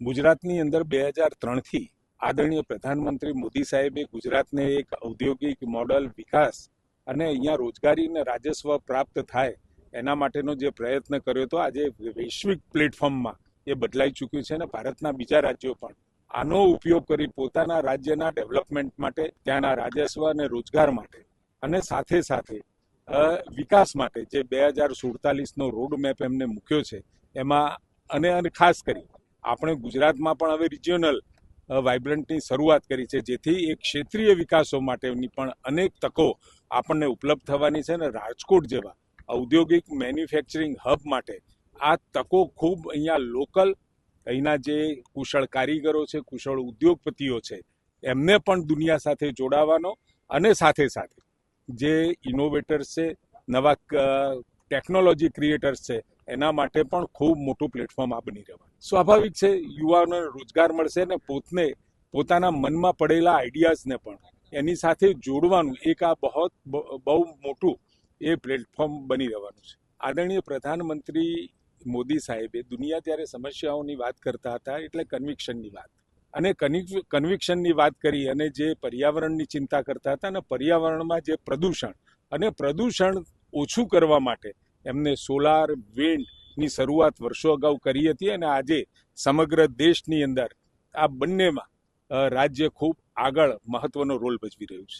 ગુજરાતની અંદર બે હજાર ત્રણથી આદરણીય પ્રધાનમંત્રી મોદી સાહેબે ગુજરાતને એક ઔદ્યોગિક મોડલ વિકાસ અને અહીંયા રોજગારી અને રાજસ્વ પ્રાપ્ત થાય એના માટેનો જે પ્રયત્ન કર્યો હતો, આજે વૈશ્વિક પ્લેટફોર્મમાં એ બદલાઈ ચૂક્યું છે અને ભારતના બીજા રાજ્યો પણ આનો ઉપયોગ કરી પોતાના રાજ્યના ડેવલપમેન્ટ માટે, ત્યાંના રાજસ્વ અને રોજગાર માટે અને સાથે સાથે વિકાસ માટે જે બે હજાર સુડતાલીસનો રોડ મેપ એમને મૂક્યો છે, એમાં અને ખાસ કરી આપણે ગુજરાતમાં પણ હવે રિજિયોનલ વાઇબ્રન્ટની શરૂઆત કરી છે, જેથી એક ક્ષેત્રીય વિકાસો માટેની પણ અનેક તકો આપણને ઉપલબ્ધ થવાની છે અને રાજકોટ જેવા ઔદ્યોગિક મેન્યુફેક્ચરિંગ હબ માટે આ તકો ખૂબ અહીંયા લોકલ અહીંના જે કુશળ કારીગરો છે, કુશળ ઉદ્યોગપતિઓ છે, એમને પણ દુનિયા સાથે જોડાવાનો અને સાથે સાથે જે ઇનોવેટર્સ છે, નવા ટેકનોલોજી ક્રિએટર્સ છે, એના માટે પણ ખૂબ મોટું પ્લેટફોર્મ આ બની રહેવાનું સ્વાભાવિક છે યુવાનોને રોજગાર મળશે અને પોતને, પોતાના મનમાં પડેલા આઈડિયાઝને પણ એની સાથે જોડવાનું એક આ બહુ બહુ મોટું એ પ્લેટફોર્મ બની રહેવાનું છે. આદરણીય પ્રધાનમંત્રી મોદી સાહેબે દુનિયા ત્યારે સમસ્યાઓની વાત કરતા હતા, એટલે કન્વિક્શનની વાત. અને કન્વિક્શનની વાત કરી અને જે પર્યાવરણની ચિંતા કરતા હતા અને પર્યાવરણમાં જે પ્રદૂષણ અને પ્રદૂષણ ઓછું કરવા માટે એમને સોલાર વિન્ડની શરૂઆત વર્ષો અગાઉ કરી હતી અને આજે સમગ્ર દેશની અંદર આ બંનેમાં રાજ્ય ખૂબ આગળ મહત્વનો રોલ ભજવી રહ્યું છે.